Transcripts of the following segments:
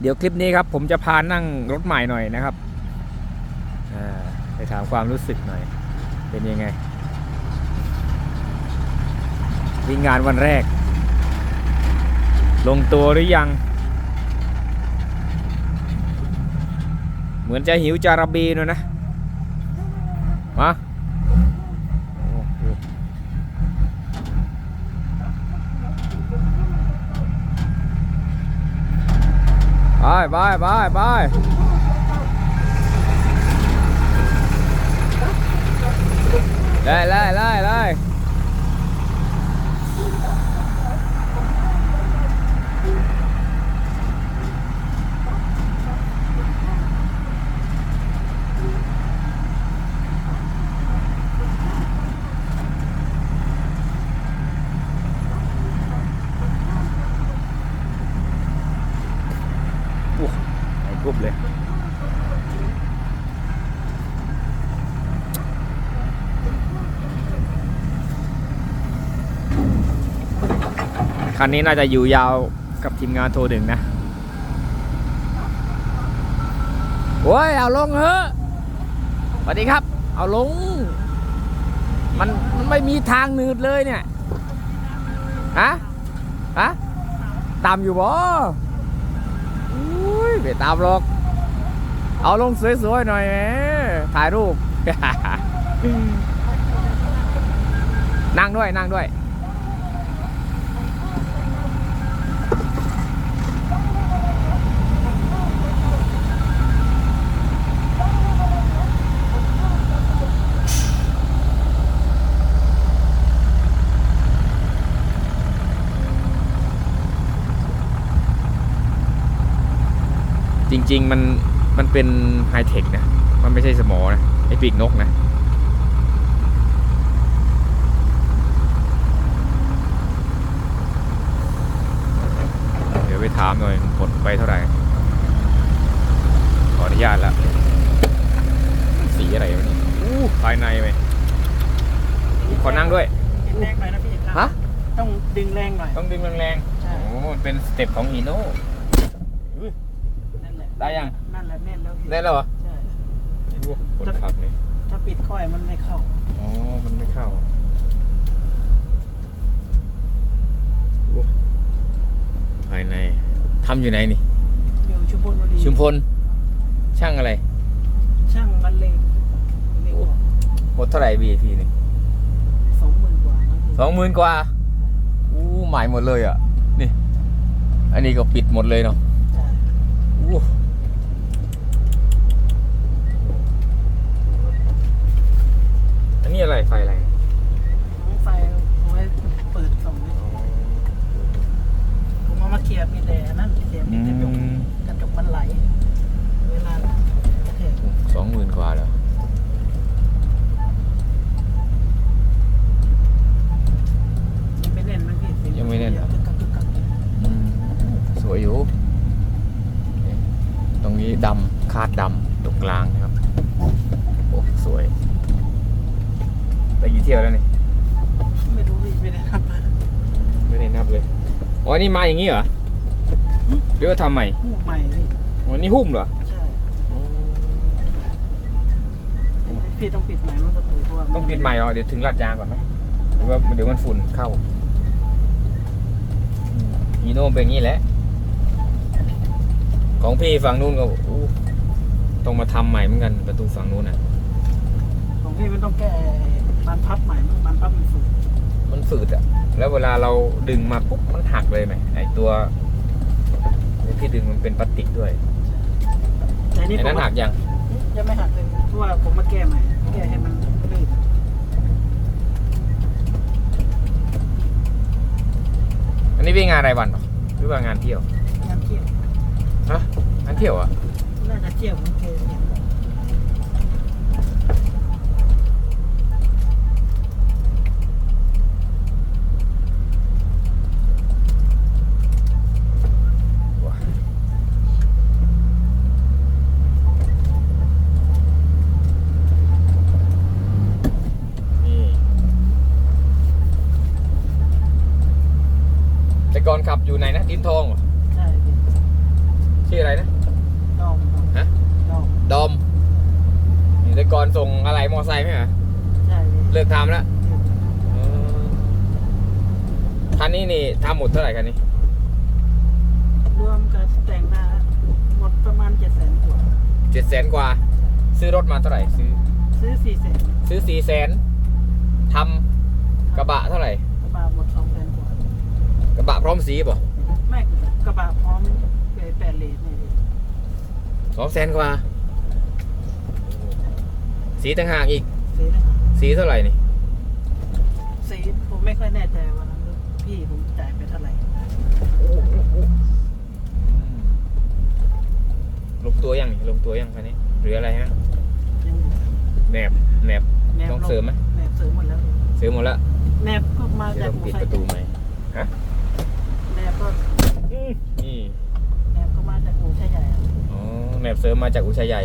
เดี๋ยวคลิปนี้ครับผมจะพานั่งรถใหม่หน่อยนะครับไปถามความรู้สึกหน่อย เป็นยังไง วิ่งงานวันแรก ลงตัวหรือยัง เหมือนจะหิวจาระบีหน่อยนะมาโอ้โห ไปไปไปไปไล่ไล่ไล่ไล่อู้ไอ้ก รุบเลย คันนี้น่าจะอยู่ยาวกับทีมงานโทรหนึ่งนะ โอ้ย เอาลงเถอะสวัสดีครับ เอาลง มันมันไม่มีทางหนืดเลยเนี่ย ฮะ ฮะ ตามอยู่บ่ ยไม่ตามหรอกเอาลงสวยๆหน่อยแหมถ่ายรูป นั่งด้วยนั่งด้วย ริง ๆ มันมันเป็นไฮเทคนะ มันไม่ใช่สมอนะไอปีกนกนะเดี๋ยวไปถามหน่อยหมดไปเท่าไหร่ ขออนุญาตละสีอะไรวะนี่อู้ภายในไหมอู้ขอนั่งด้วยดึงแรงหน่อยนะพี่ฮะต้องดึงแรงหน่อย ต้องดึงแรงๆใช่โอ้มันเป็นสเต็ปของฮีโน่นั่นแหละ ได้ยังนั่นแหละแน่นแล้วพี่ได้แล้วเหรอใช่อู้คนขับนี่ถ้าปิดค่อยมันไม่เข้าอ๋อ มันไม่เข้าอู้ภายในทำอยู่ไหนนี่อยู่ชุมพลบุรีชุมพลช่างอะไร ช่างบรรเลงเรียกว่าหมดเท่าไหร่ VIP นี่สองหมื่นกว่ามั้งพี่สองหมื่นกว่าอู้ใหม่หมดเลยอะนี่ อันนี้ก็ปิดหมดเลยเนาะ ใช่ อู้อั นนี้อะไรไฟอะไรน้องไฟเอาไว้เปิดส่องไว้ผมเอามาเคลียร์มีแต่นั่นเคลียร์มีกระจกกระจกมันไหล เวลากระแทกสองหมื่นกว่าเหรอ ยังไม่แน่นมั้งพี่เสี ยังไม่แน่นเหรอ กึกกักกึกกัก อืมสวยอยู่นี่ตรงนี้ดำคาดดำตรงกลางนะครับ โอ้ สวย ไปกี่เที่ยวแล้วนี่ ไม่รู้พี่ไม่ได้ทำมา ไม่ได้นับเลย อ๋อ นี่มาอย่างนี้เหรอหรือว่าทำใหม่หูใหม่พี่อ๋อนี่หุ้มเหรอใช่พี่ต้องปิดใหม่มันประตูเพราะว่าต้องปิดใหม่เหรอเดี๋ยวถึงลาดยางก่อนไหมหรือว่าเดี๋ยวมันฝุ่นเข้าอีโน่เป็นอย่างนี้แหละ ของพี่ฝั่งนู้นก็อู้ต้องมาทำใหม่เหมือนกันประตูฝั่งนู้นอะ ของพี่มันต้องแก้บานพับใหม่มันบานพับมันฝืดมันฝืดอะ แล้วเวลาเราดึงมาปุ๊บมันหักเลยไหมไอตัวที่ดึงมันเป็นพลาสติกด้วยแต่นี่ไอ้ผมนั้นหักยังยังไม่หักเลยเพราะว่าผมมาแก้ใหม่แก้ให้มันลื่นอันนี้วิ่งงานรายวันเหรอหรือว่างานเที่ยวงานเที่ยวฮะงานเที่ยวเหรอะน่าจะเที่ยวเหมือนเคยเห็นนี่ ไหนนะทินทองใช่ชื่ออะไรนะ ดอมฮะ ดอมดอมนี่แต่ก่อนส่งอะไรมอไซค์ไหมฮะใช่เลิกทำแล้วอืมคันนี้นี่ทำหมดเท่าไหร่คันนี้รวมกับแต่งมาหมดประมาณเจ็ดแสนกว่าเจ็ดแสนกว่า ซื้อรถมาเท่าไหร่ ซื้อ ซื้อสี่แสนซื้อสี่แสนทำกระบะเท่าไหร่ กระบะหมดสองแสนกว่ากระบะพร้อมสีป่ะ แม่กระบะพร้อมไปแปดเลนนี่พี่สองแสนกว่า สีต่างหากอีก สีนะคะสีเท่าไหร่นี่ สีผมไม่ค่อยแน่ใจวันนั้นพี่ผมจ่ายไปเท่าไหร่ลงตัวยังนี่ลงตัวยังคันนี้หรืออะไรฮะยังอยู่แหนบแหนบ แนบต้องเสริมไหม แนบเสริมหมดแล้ว ซื้อหมดแล้วแนบก็มาเดี๋ยจาวกต้องอู่ปิดไซประตูไหมฮะ แนบก็ นี่ แนบก็มาจากอู่ใช่ใหญ่อะ อ๋อ แหนบเสริมมาจากอุชัยใหญ่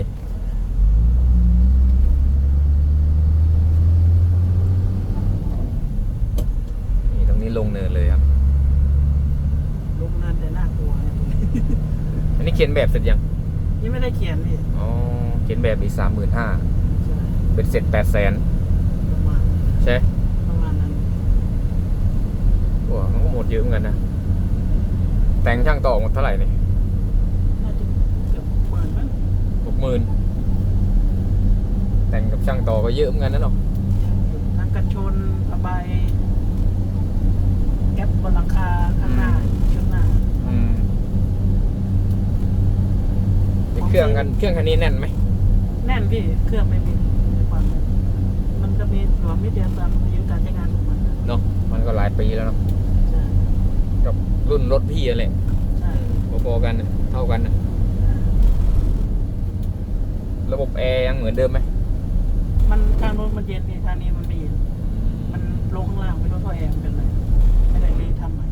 นี่ตรงนี้ลงเนินเลยครับลุกเนินแต่น่ากลัวเนี่ยอันนี้เขียนแบบเสร็จยังนี่ไม่ได้เขียนพี่อ๋อ เขียนแบบอีกสามหมื่นห้าใช่เป็นเสร็จแปดแสนประมาณใช่ประมาณนั้นโอ้มันก็หมดเยอะเหมือนกันนะ แต่งช่างต่อหมดเท่าไหร่นี่ น่าจะเกือบหมื่นมั้ง ห กหมื่นแต่งกับช่างต่อก็เยอะเหมือนกันนะเนาะทั้งกันชนระบายแก๊ปบนหลังคาข้างหน้าชุดหน้าอืมเครื่องกันเครื่องคันนี้แน่นไหมแน่นพี่เครื่องไม่มีความแน่นมันจะมีหลวมนิดเดียวตามอายุการใช้งานของมันนะเนาะมันก็หลายปีแล้วเนาะใช่กับรุ่นรถพี่อะไรใช่พอๆกันน่ะเท่ากันนะ ระบบแอร์ยังเหมือนเดิมไหมมันทางโน้นมันเย็นพี่ทางนี้มันไม่เย็น มันลงข้างล่างไม่รู้ท่อแอร์มันเป็นอะไรไม่ได้รีทำใหม่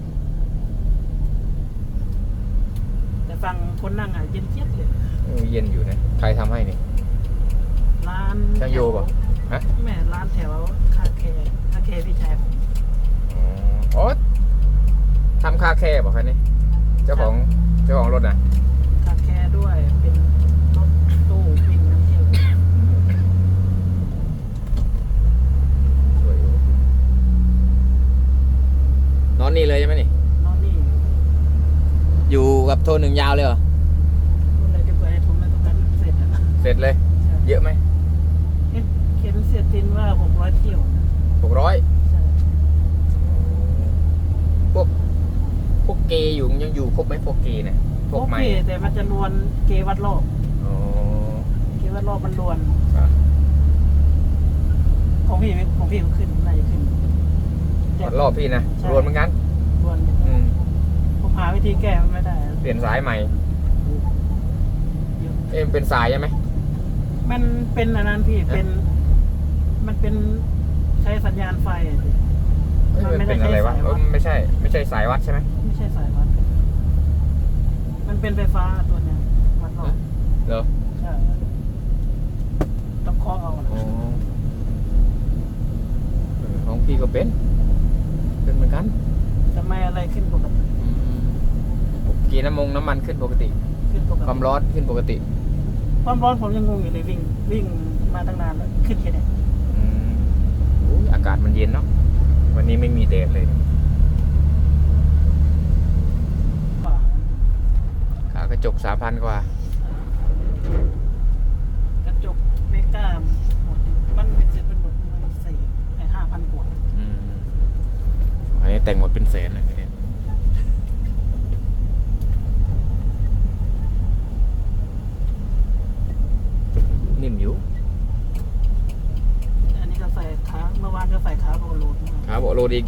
แต่ฟังคนนั่งอะเย็นเจี๊ยบเลยโอ้เย็นอยู่นะใครทำให้นี่ ร้านช่างโยป่ะฮะ แม่ร้านแถวคาเคคาเคพี่ชายผมอ๋ออ๋อทำคาแคร์ป่ะคันนี้เจ้าของเจ้าของรถนะ คาแคด้วยเป็นรถตู้วิ่งน้ำเที่ยว สวยอยู่น อนนี่เลยใช่ไหมนี่ นอนนี่อยู่กับโทนหนึ่งยาวเลยเหรอ คนอะไรจะไปผมมาตรงนั้นเสร็จอะเสร็จเลย ใช่เยอะไหมเห็นเขียนเสียตินว่าหกร้อยเที่ยวนะหกร้อยใช่พวก พวกเกย์อยู่ยังอยู่ครบไหมพวกเกย์เนี่ย พวกโอใหม่เคแต่มันจะลวนเกวัดรอบอ๋อเกวัดรอบมันลวน อะของพี่ไม่ของพี่มันขึ้นน่าจะขึ้นแต่รอบพี่นะใช่ รวนเหมือนกันลวนอืมผม หาวิธีแก้มันไม่ได้เปลี่ยนสายใหม่เยอะเอ๊ะมันเป็นสายใช่ไหม มันเป็นอันนั้นพี่ เป็น มันเป็นใช้สัญญาณไฟอะสิเอ้ยมันมันไม่ได้เป็นอะไรวะใช้สายวัด เออไม่ใช่ ไม่ใช่สายวัดใช่ไหมไม่ใช่สายวัด มันเป็นไฟฟ้าตัวเนี้ยวัดรอบเหรอใช่ต้องเคาะเอานะอ๋อเออของพี่ก็เป็น เป็นเหมือนกันทำไมอะไรขึ้นปกติอืม กีน้ำมงน้ำมันขึ้นปกติ ขึ้นปกความติร้อนขึ้นปกติความร้อนผมยังงงอยู่เลยวิ่งวิ่งมาตั้งนานแล้วขึ้นแค่เนี้ยอืมอุ๊ยอากาศมันเย็นเนาะวันนี้ไม่มีแดดเลยฝ่าขากระจกสามพันกว่า กระจกเมกาหมดมันเป็นเสร็จเป็นหมดมันสี่ไอ้ห้าพันกว่าอืมอันนี้แต่งหมดเป็นแสนเลยเนี่ยนิ่มอยู่ อันนี้ก็ใส่ขาเมื่อวานก็ใส่ขาโบโลดมา ขาโบโรดอีก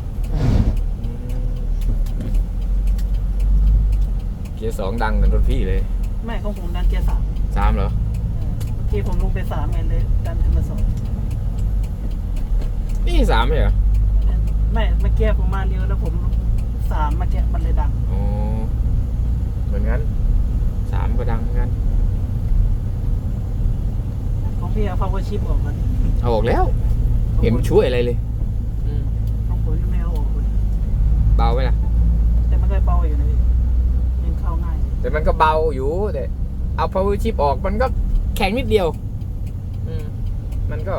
เกียร์ส องดังเหมือนรถพี่เลยแม่ของผมดันเกียร์สามสามเหรอเออเมื่อกี้ผมลงไปสามไงเลยดันขึ้นมาสองนี่สามไหมเหรอไม่เมื่อกี้ผมมาเร็วแล้วผมสามเมื่อกี้มันเลยดังอ๋อเหมือนกันสามก็ดังเหมือนกันของพี่เอา power chip ออกมันเอาออกแล้ว เห็นมันช่วยอะไรเลยอืมของผมยังไม่เอาออกเลยเบาไหมล่ะแต่มันก็เบาอยู่นะพี่ยังเข้าง่าย แต่มันก็เบาอยู่แต่ เอา power chip ออกมันก็แข็งนิดเดียว อืมมันก็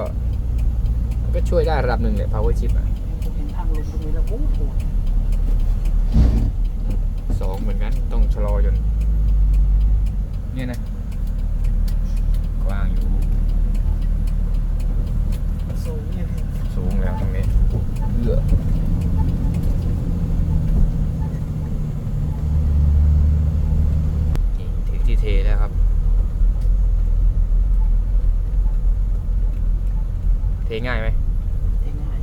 ก็ช่วยได้ระดับหนึ่งเลย power chip อะผมเห็นทางลงตรงนี้แล้วโอ้โหสองเหมือนกันต้องชะลอจน เนี่ยนะกว้างอยู่ สูงเนี่ยพี่สูงแล้วตรงนี้เอื้อนี่ถึงที่ เทแล้วครับ เทง่ายไหม เองง่าย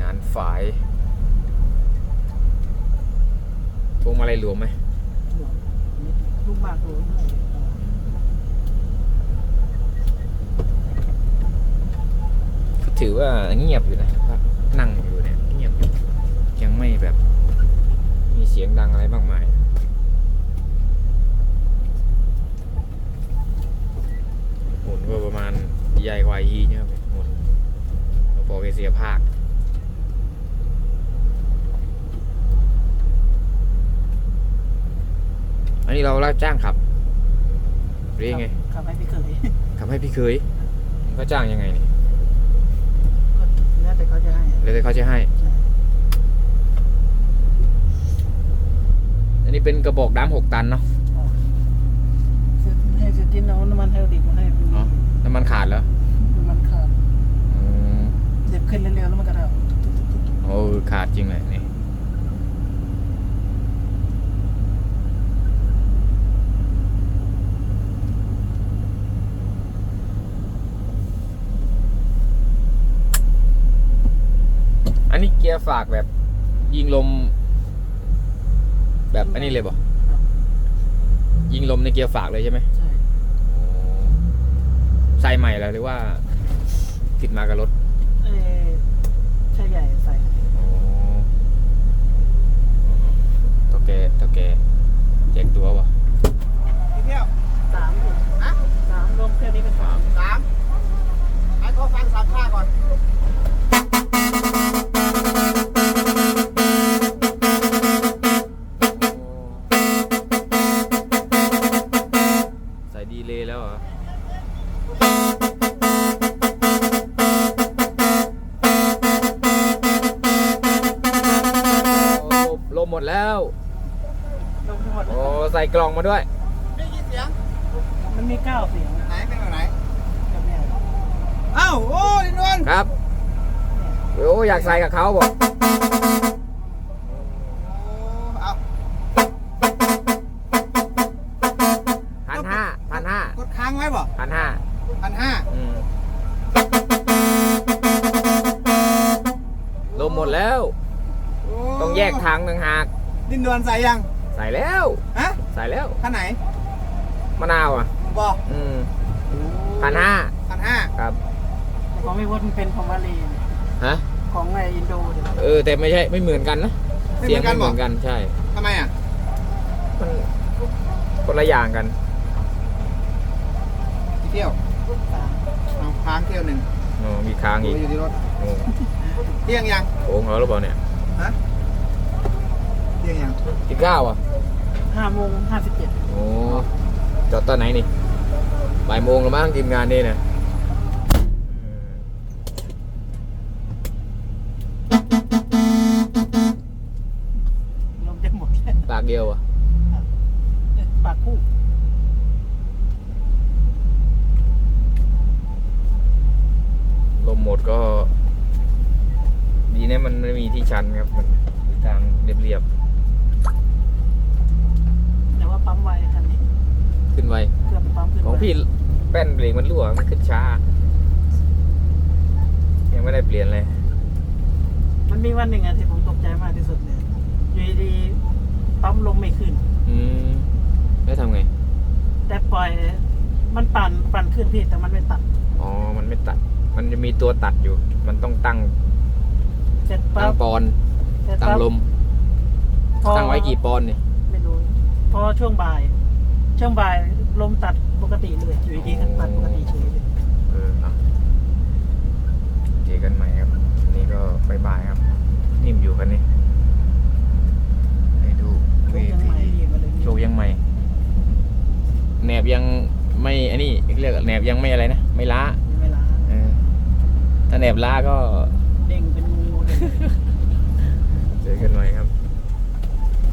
งานฝายพวงมาลัยรวมไหม หลวงลูกมากหลวงเลย ก็ถือว่าเงียบอยู่นะนั่งอยู่เนี่ยเงียบอยู่ ยังไม่แบบ มีเสียงดังอะไรมากมายหมุนก็ประมาณใหญ่กว่าอีเนี่ยครับหมุนแล้วพอไปเสียภาคอันนี้เรารับจ้างขับหรือยังไงขับให้พี่เคยขับให้พี่เคยเขาจ้างยังไงนี่ก็แล้วแต่เขาจะให้แล้วแต่เขาจะให้ ใช่ อั นนี้เป็นกระบอกน้ำหกตันเนาะให้เสร็จที่เอาน้ำมันไฮโดรลิกมาให้พี่อ๋อน้ำมันขาดแล้วน้ำมันขาดอืมเสียบขึ้นเร็วๆแล้วมันก็ได้โอ้ขาดจริงเลยนี่อันนี้เกียร์ฝากแบบยิงลม แบบอันนี้เลยบ่ยิงลมในเกียร์ฝากเลยใช่ไหมใช่ใส่ใหม่แล้วหรือว่า ติดมากับรถเอ้ใช่ใหญ่ใส่อ๋อเท่าแกเท่าแกแจกตัววะกี่เที่ยวสามพี่ฮะสามรวมเครื่องนี้เป็นสามสามให้เขาฟังสามท่าก่อน อ้อยากใส่กับเขาบอกเอาพันห้าพันห้ากดค้างไว้บ่พันห้าพันห้าอืมลมหมดแล้วต้องแยกทางต่างหาก ดินดวนใส่ยัง ใส่แล้ว ฮะใส่แล้วคันไหนมะนาวอะ บ่อืมพันห้าพันห้าครับแต่ของไม่วุฒิมันเป็นของมาเลเนี่ยฮะ ของไออินโดเนี่ย เออแต่ไม่ใช่ไม่เหมือนกันนะไม่เสีเหยมืงอนกันบ่ไม่เหมือนกันใช่ทำไมอะมันคนละอย่างกันกี่เที่ยวสามเอาค้างเที่ยวหนึ่งอ๋อมีค้างดูอีกอยู่ที่รถโอ้เที่ยงยังโหเขาหรือเปล่าเนี่ยฮะเที่ยงยังกินข้าวอะห้าโมงห้าสิบเจ็ดโอ้จอดตอนไหนนี่บ่ายโมงแล้วมั้งทีมงานนี่นะ พี่แป้นเบรกมันรั่วมันขึ้นช้า ยังไม่ได้เปลี่ยนเลย มันมีวันหนึ่งอะที่ผมตกใจมากที่สุดเลยอยู่ดีๆปั๊มลมไม่ขึ้น อืมแล้วทำไง แต่ปล่อย มันปั่นปั่นขึ้นพี่แต่มันไม่ตัดอ๋อ มันไม่ตัด มันจะมีตัวตัดอยู่ มันต้องตั้งเสร็จตั้ปั๊งบปอนด์เสร็จตั้งปั๊บลม พอตั้งไว้กี่ปอนด์นี่ไม่รู้ พอช่วงบ่าย ช่วงบ่าย ลมตัดปกติเลยอยู่ดีๆก็ตัดปกติเฉยเลยเออเอาเจอกันใหม่ครับอันนี่ก็บายบายครับ นิ่มอยู่คันนี้ให้ดูโชคยังใหม่ดีมาเลยโชคยังใหม่บยังไม่อันนี้เรียกแหนบยังไม่อะไรนะ ไม่ล้ายังไม่ล้าเออถ้าแหนบล้าก็ เด้งเป็นงูเลย เจอกันใหม่ครับ